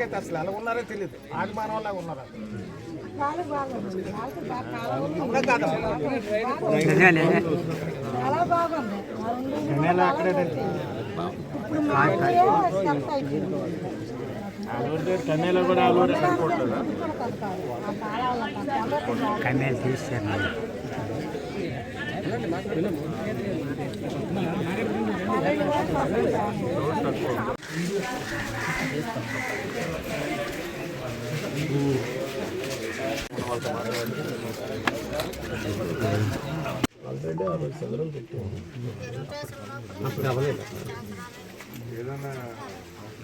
అయితే అసలు ఎలా ఉన్నారో తెలియదు ఆది మానవులాగా ఉన్నారు వాళ్ళు కూడా కూడా కడతారు. ఆ కాలాల్లో కడతారు. కమ్మేలు తీసాను ఏదైనా పనిలోకి